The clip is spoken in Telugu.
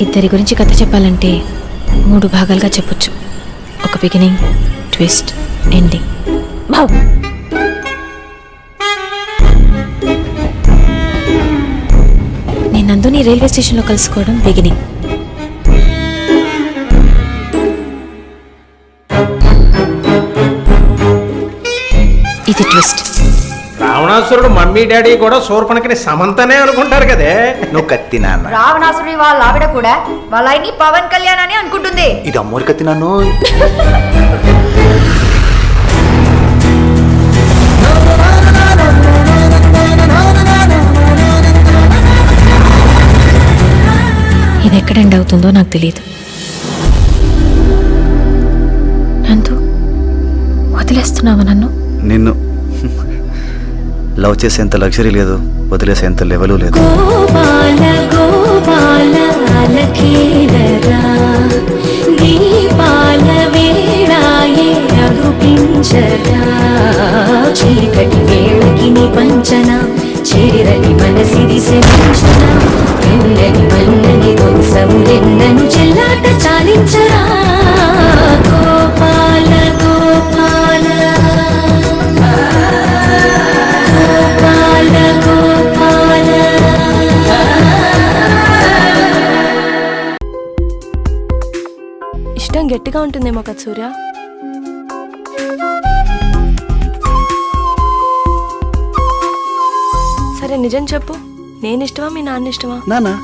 ఇద్దరి గురించి కథ చెప్పాలంటే మూడు భాగాలుగా చెప్పొచ్చు. ఒక బిగినింగ్ ట్విస్ట్ ఎండింగ్ బావ్ నేను నందుని రైల్వే స్టేషన్లో కలుసుకోవడం బిగినింగ్ ఇది ట్విస్ట్ రావణాసురుడు మమ్మీ డాడీ కూడా శూర్పణకిని సమంతనే అనుకుంటారు కదే. నువ్వు కత్తి నాన్న. రావణాసుడి వాళ్ళ ఆవిడ కూడా వాళ్ళ ఆయన్ని పవన్ కళ్యాణ్ అని అనుకుంటుంది. ఇది అమ్మోరి కత్తి నాన్ను. ఇది ఎక్కడ ఎండ్ అవుతుందో నాకు తెలియదు నందు వదిలేస్తున్నావా నన్ను? నిన్ను లవ్ చేసేంత లగ్జరీ లేదు వదిలేసేంత లెవెలు లేదు. చీకటి వేళకి పంచన చీరని మనసిది శమించన? ఎన్నని మన్నని దోసము ఎన్నను చెల్లాట చాలించరా? ఇష్టం గట్టిగా ఉంటుందేమో కదా సూర్య? సరే నిజం చెప్పు. నేను ఇష్టమా మీ నాన్న ఇష్టమా? నానా?